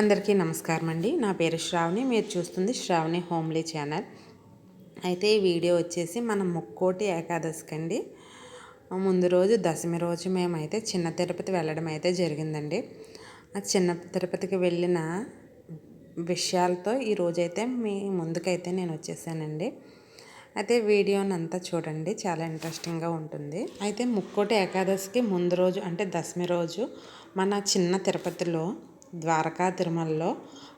అందరికీ నమస్కారం అండి. నా పేరు శ్రావణి. మీరు చూస్తుంది శ్రావణి హోమ్లీ ఛానల్. అయితే ఈ వీడియో వచ్చేసి మన ముక్కోటి ఏకాదశికి అండి. ముందు రోజు దశమి రోజు మేమైతే చిన్న తిరుపతి వెళ్ళడం అయితే జరిగిందండి. ఆ చిన్న తిరుపతికి వెళ్ళిన విషయాలతో ఈరోజైతే మీ ముందుకైతే నేను వచ్చేసానండి. అయితే వీడియోని అంతా చూడండి. చాలా ఇంట్రెస్టింగ్గా ఉంటుంది. అయితే ముక్కోటి ఏకాదశికి ముందు రోజు అంటే దశమి రోజు మన చిన్న తిరుపతిలో ద్వారకా తిరుమలలో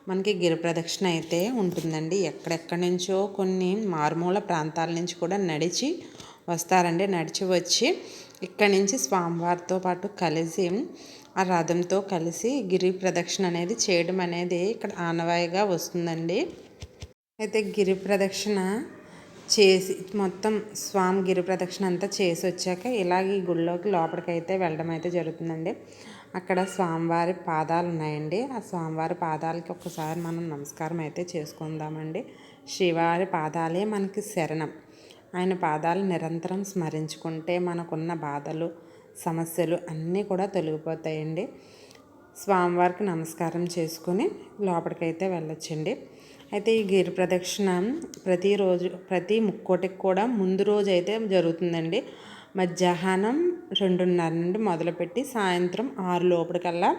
మనకి గిరి ప్రదక్షిణ అయితే ఉంటుందండి. ఎక్కడెక్కడి నుంచో కొన్ని మారుమూల ప్రాంతాల నుంచి కూడా నడిచి వస్తారండి. నడిచి వచ్చి ఇక్కడి నుంచి స్వామివారితో పాటు కలిసి ఆ రథంతో కలిసి గిరి ప్రదక్షిణ అనేది చేయడం అనేది ఇక్కడ ఆనవాయిగా వస్తుందండి. అయితే గిరి ప్రదక్షిణ చేసి మొత్తం స్వామి గిరి ప్రదక్షిణ అంతా చేసి వచ్చాక ఇలాగ ఈ గుళ్ళోకి లోపలికి అయితే వెళ్ళడం అయితే జరుగుతుందండి. అక్కడ స్వామివారి పాదాలు ఉన్నాయండి. ఆ స్వామివారి పాదాలకి ఒక్కసారి మనం నమస్కారం అయితే చేసుకుందామండి. శ్రీవారి పాదాలే మనకి శరణం. ఆయన పాదాలు నిరంతరం స్మరించుకుంటే మనకున్న బాధలు సమస్యలు అన్నీ కూడా తొలగిపోతాయండి. స్వామివారికి నమస్కారం చేసుకొని లోపలికైతే వెళ్ళొచ్చండి. అయితే ఈ గిరి ప్రదక్షిణ ప్రతిరోజు ప్రతి ముక్కోటికి కూడా ముందు రోజు అయితే జరుగుతుందండి. మధ్యాహ్నం రెండున్నర నుండి మొదలుపెట్టి సాయంత్రం ఆరు లోపలికల్లా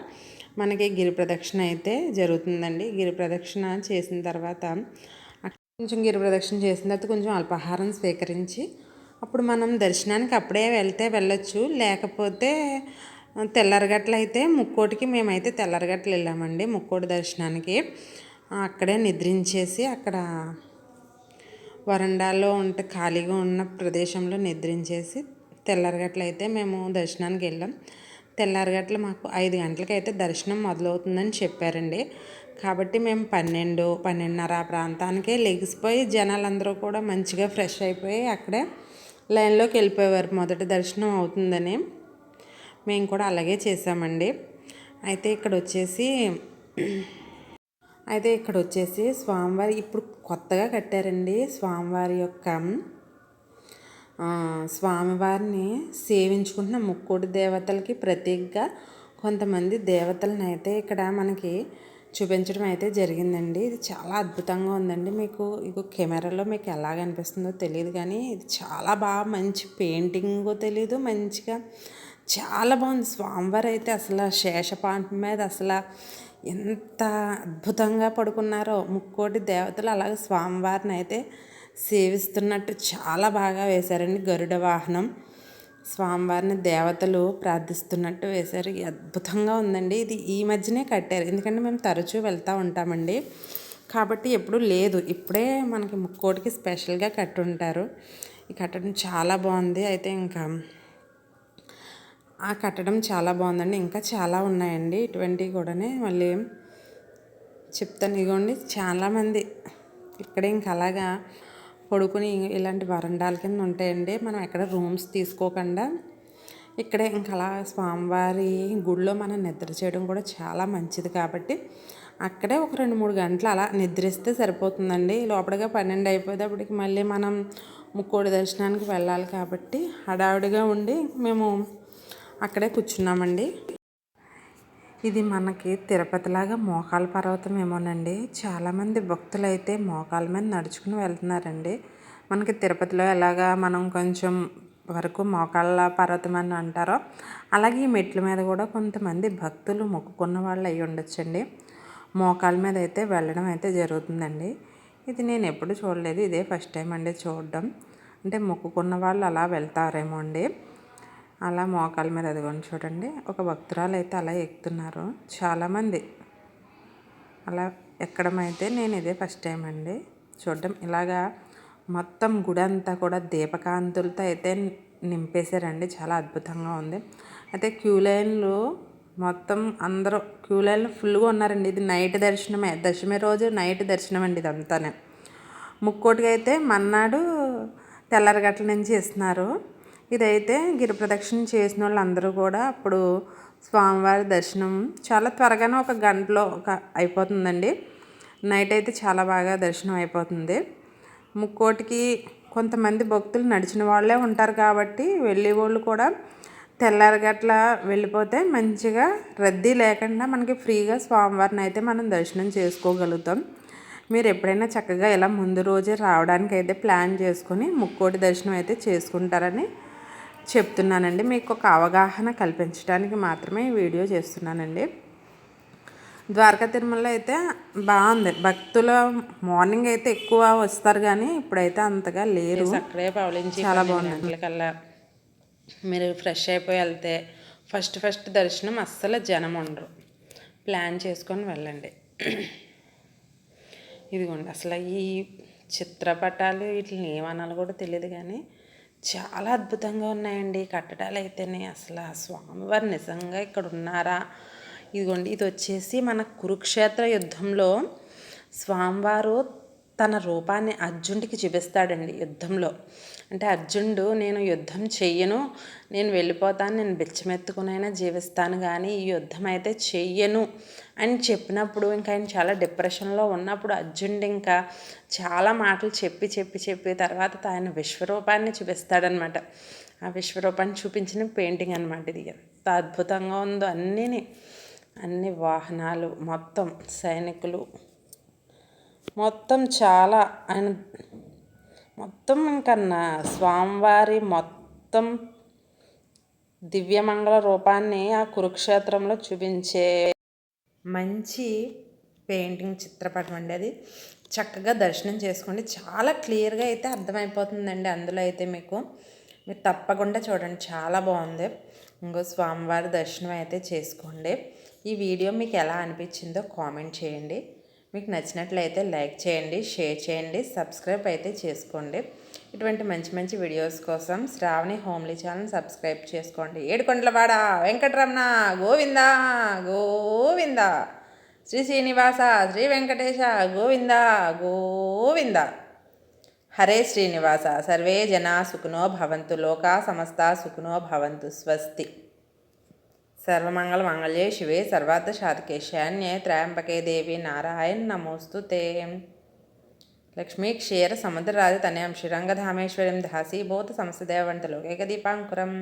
మనకి గిరి ప్రదక్షిణ అయితే జరుగుతుందండి. గిరి ప్రదక్షిణ చేసిన తర్వాత కొంచెం గిరి ప్రదక్షిణ చేసిన తర్వాత కొంచెం అల్పాహారం స్వీకరించి అప్పుడు మనం దర్శనానికి అప్పుడే వెళ్తే వెళ్ళొచ్చు. లేకపోతే తెల్లరగట్ల అయితే ముక్కోటికి మేమైతే తెల్లరగట్లు వెళ్ళామండి ముక్కోటి దర్శనానికి. అక్కడే నిద్రించేసి అక్కడ వరండాలో ఉంటే ఖాళీగా ఉన్న ప్రదేశంలో నిద్రించేసి తెల్లారగట్ల అయితే మేము దర్శనానికి వెళ్ళాం. తెల్లారగట్ల మాకు ఐదు గంటలకైతే దర్శనం మొదలవుతుందని చెప్పారండి. కాబట్టి మేము పన్నెండు పన్నెండున్నర ఆ ప్రాంతానికే లెగిసిపోయి జనాలందరూ కూడా మంచిగా ఫ్రెష్ అయిపోయి అక్కడే లైన్లోకి వెళ్ళిపోయేవారు. మొదటి దర్శనం అవుతుందని మేము కూడా అలాగే చేసామండి అయితే ఇక్కడ వచ్చేసి అయితే ఇక్కడ వచ్చేసి స్వామివారి ఇప్పుడు కొత్తగా కట్టారండి స్వామివారి యొక్క స్వామివారిని సేవించుకుంటున్న ముక్కోటి దేవతలకి ప్రత్యేకంగా కొంతమంది దేవతలను అయితే ఇక్కడ మనకి చూపించడం అయితే జరిగిందండి. ఇది చాలా అద్భుతంగా ఉందండి. మీకు ఇక కెమెరాలో మీకు ఎలాగ అనిపిస్తుందో తెలియదు కానీ ఇది చాలా బాగా మంచి పెయింటింగ్ తెలియదు మంచిగా చాలా బాగుంది. స్వామివారు అయితే అసలు శేషపాంపం మీద అసలు ఎంత అద్భుతంగా పడుకున్నారో ముక్కోటి దేవతలు అలాగే స్వామివారిని అయితే సేవిస్తున్నట్టు చాలా బాగా వేశారండి. గరుడ వాహనం స్వామివారిని దేవతలు ప్రార్థిస్తున్నట్టు వేశారు. అద్భుతంగా ఉందండి. ఇది ఈ మధ్యనే కట్టారు. ఎందుకంటే మేము తరచూ వెళ్తూ ఉంటామండి. కాబట్టి ఎప్పుడు లేదు. ఇప్పుడే మనకి ముక్కోటికి స్పెషల్గా కట్టుంటారు. ఈ కట్టడం చాలా బాగుంది. అయితే ఇంకా ఆ కట్టడం చాలా బాగుందండి. ఇంకా చాలా ఉన్నాయండి. ఇటువంటివి కూడానే మళ్ళీ చెప్తాను. ఇగోండి చాలామంది ఇక్కడ ఇంకా అలాగా పడుకుని ఇలాంటి వరండాల కింద ఉంటాయండి. మనం ఎక్కడ రూమ్స్ తీసుకోకుండా ఇక్కడే ఇంకా అలా స్వామివారి గుడిలో మనం నిద్ర చేయడం కూడా చాలా మంచిది కాబట్టి అక్కడే ఒక రెండు మూడు గంటలు అలా నిద్రిస్తే సరిపోతుందండి. లోపలగా పన్నెండు అయిపోయేటప్పటికి మళ్ళీ మనం ముక్కోడి దర్శనానికి వెళ్ళాలి కాబట్టి హడావుడిగా ఉండి మేము అక్కడే కూర్చున్నామండి. ఇది మనకి తిరుపతిలాగా మోకాల పర్వతం ఏమోనండి. చాలామంది భక్తులు అయితే మోకాల మీద నడుచుకుని వెళ్తున్నారండి. మనకి తిరుపతిలో ఎలాగా మనం కొంచెం వరకు మోకాళ్ళ పర్వతం అని అంటారో అలాగే ఈ మెట్ల మీద కూడా కొంతమంది భక్తులు మొక్కుకున్న వాళ్ళు అయి ఉండొచ్చండి. మోకాల మీద అయితే వెళ్ళడం అయితే జరుగుతుందండి. ఇది నేను ఎప్పుడు చూడలేదు. ఇదే ఫస్ట్ టైం అండి చూడడం. అంటే మొక్కుకున్న వాళ్ళు అలా వెళ్తారేమో అండి. అలా మోకాల మీద అదిగోండి చూడండి. ఒక భక్తురాలు అయితే అలా ఎక్కుతున్నారు. చాలామంది. అలా ఎక్కడం అయితే నేను ఇదే ఫస్ట్ టైం అండి. చూడడం ఇలాగా మొత్తం గుడి అంతా కూడా దీపకాంతులతో అయితే నింపేశారండి. చాలా అద్భుతంగా ఉంది. అయితే క్యూ లైన్లు మొత్తం అందరూ క్యూ లైన్లు ఫుల్గా ఉన్నారండి. ఇది నైట్ దర్శనమే. దశమి రోజు నైట్ దర్శనం అండి ఇదంతానే. ముక్కోటికి అయితే మన్నాడు తెల్లరగట్ల నుంచి ఇస్తున్నారు. ఇదైతే గిరి ప్రదక్షిణ చేసిన వాళ్ళందరూ కూడా అప్పుడు స్వామివారి దర్శనం చాలా త్వరగానే ఒక గంటలో ఒక అయిపోతుందండి. నైట్ అయితే చాలా బాగా దర్శనం అయిపోతుంది. ముక్కోటికి కొంతమంది భక్తులు నడిచిన వాళ్ళే ఉంటారు కాబట్టి వెళ్ళే వాళ్ళు కూడా తెల్లారగట్ల వెళ్ళిపోతే మంచిగా రద్దీ లేకుండా మనకి ఫ్రీగా స్వామివారిని అయితే మనం దర్శనం చేసుకోగలుగుతాం. మీరు ఎప్పుడైనా చక్కగా ఇలా ముందు రోజే రావడానికి అయితే ప్లాన్ చేసుకొని ముక్కోటి దర్శనం అయితే చేసుకుంటారని చెప్తున్నానండి. మీకు ఒక అవగాహన కల్పించడానికి మాత్రమే ఈ వీడియో చేస్తున్నానండి. ద్వారకా తిరుమలలో అయితే బాగుంది. భక్తుల మార్నింగ్ అయితే ఎక్కువ వస్తారు కానీ ఇప్పుడైతే అంతగా లేరు. అక్కడే పవలించి చాలా బాగుంది కల్లా మీరు ఫ్రెష్ అయిపోయి వెళ్తే ఫస్ట్ ఫస్ట్ దర్శనం అస్సలు జనం ఉండరు. ప్లాన్ చేసుకొని వెళ్ళండి. ఇదిగోండి అసలు ఈ చిత్రపటాలు వీటిని ఏమనాలో కూడా తెలియదు కానీ చాలా అద్భుతంగా ఉన్నాయండి కట్టడాలు అయితేనే. అసలు ఆ స్వామివారు నిజంగా ఇక్కడ ఉన్నారా? ఇదిగోండి ఇది వచ్చేసి మన కురుక్షేత్ర యుద్ధంలో స్వామివారు తన రూపాన్ని అర్జునుడికి చూపిస్తాడండి యుద్ధంలో. అంటే అర్జునుడు నేను యుద్ధం చెయ్యను నేను వెళ్ళిపోతాను నేను బిచ్చమెత్తుకునైనా జీవిస్తాను కానీ ఈ యుద్ధం అయితే చెయ్యను అని చెప్పినప్పుడు ఇంకా ఆయన చాలా డిప్రెషన్లో ఉన్నప్పుడు అర్జునుడు ఇంకా చాలా మాటలు చెప్పి చెప్పి చెప్పి తర్వాత ఆయన విశ్వరూపాన్ని చూపిస్తాడనమాట. ఆ విశ్వరూపాన్ని చూపించిన పెయింటింగ్ అనమాట ఇది. ఎంత అద్భుతంగా ఉందో అన్నీ అన్ని వాహనాలు మొత్తం సైనికులు మొత్తం చాలా ఆయన మొత్తం ఇంకన్నా స్వామివారి మొత్తం దివ్యమంగళ రూపాన్ని ఆ కురుక్షేత్రంలో చూపించే మంచి పెయింటింగ్ చిత్రపటం అండి అది. చక్కగా దర్శనం చేసుకోండి. చాలా క్లియర్గా అయితే అర్థమైపోతుందండి అందులో అయితే మీకు. మీరు తప్పకుండా చూడండి. చాలా బాగుంది. ఇంకో స్వామివారి దర్శనం అయితే చేసుకోండి. ఈ వీడియో మీకు ఎలా అనిపించిందో కామెంట్ చేయండి. మీకు నచ్చినట్లయితే లైక్ చేయండి షేర్ చేయండి సబ్స్క్రైబ్ అయితే చేసుకోండి. ఇటువంటి మంచి మంచి వీడియోస్ కోసం శ్రావణి హోమ్లీ ఛానల్ సబ్స్క్రైబ్ చేసుకోండి. ఏడుకొండలవాడ వెంకటరమణ గోవింద గోవింద. శ్రీ శ్రీనివాస శ్రీ వెంకటేశ గోవింద గోవింద. హరే శ్రీనివాస సర్వే జనా సుఖనో భవంతు లోకా సమస్త సుఖనో భవంతు స్వస్తి. సర్వమంగళ మంగళే శివే సర్వార్థ శాతకే శాన్యే త్రయంబకే దేవి నారాయణ నమోస్తు తే లక్ష్మీ క్షీర సముద్రరాజ తనయం శ్రీరంగధామేశ్వరం దాసీభూత సంస్థదేవంతలోకైక దీపాంకురం.